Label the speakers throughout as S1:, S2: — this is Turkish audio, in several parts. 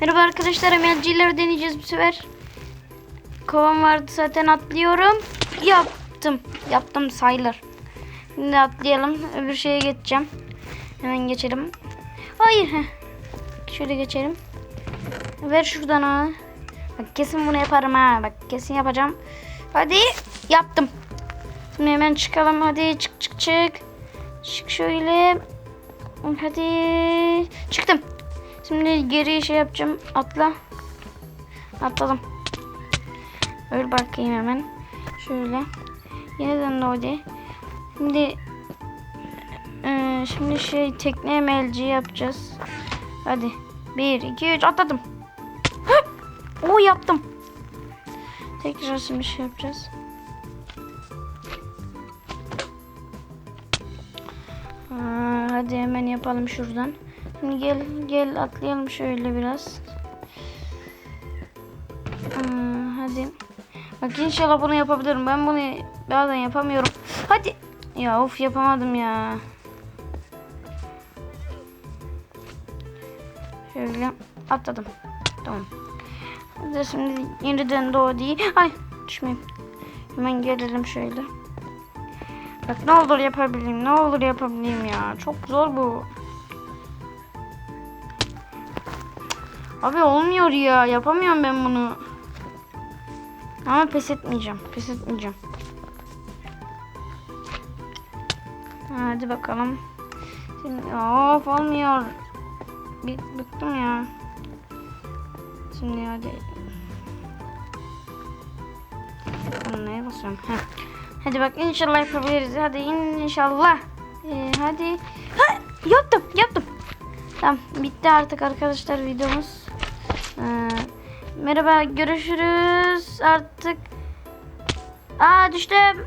S1: Merhaba arkadaşlar emelcileri deneyeceğiz bu sefer. Kovam vardı zaten atlıyorum. Yaptım. Yaptım sayılır. Şimdi atlayalım. Öbür şeye geçeceğim. Hemen geçelim. Hayır. Şöyle geçelim. Ver şuradan ha. Bak kesin bunu yaparım ha. Bak kesin yapacağım. Hadi yaptım. Şimdi hemen çıkalım. Hadi çık çık çık. Çık şöyle. Hadi. Çıktım. Şimdi geri şey yapacağım. Atla. Atladım. Öl bakayım hemen. Şöyle. Yeniden doğdu. Şimdi eee, şimdi şey tekne emelci yapacağız. Hadi. 1 2 3 atladım. O yaptım. Tekrar şimdi şey yapacağız. Aa, hadi hemen yapalım şuradan. Şimdi gel gel atlayalım şöyle biraz. Aa, hadi. Bak inşallah bunu yapabilirim. Ben bunu bazen yapamıyorum. Hadi. Ya of yapamadım ya. Şöyle atladım. Tamam. Hadi şimdi yeniden doğu değil. Ay düşmeyeyim. Hemen gelelim şöyle. Bak ne olur yapabileyim. Ne olur yapabileyim ya. Çok zor bu. Abi olmuyor ya. Yapamıyorum ben bunu. Ama pes etmeyeceğim. Pes etmeyeceğim. Hadi bakalım. Şimdi of olmuyor. Bir bıktım ya. Şimdi hadi. Ben neye basıyorum? Heh. Hadi bak inşallah yapabiliriz. Hadi inşallah. Ee, hadi. Ha, yaptım yaptım. Tamam bitti artık arkadaşlar videomuz. Ee, merhaba görüşürüz artık. Aa düştüm.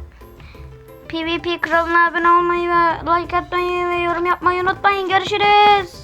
S1: PvP kralına abone olmayı ve like atmayı ve yorum yapmayı unutmayın. Görüşürüz.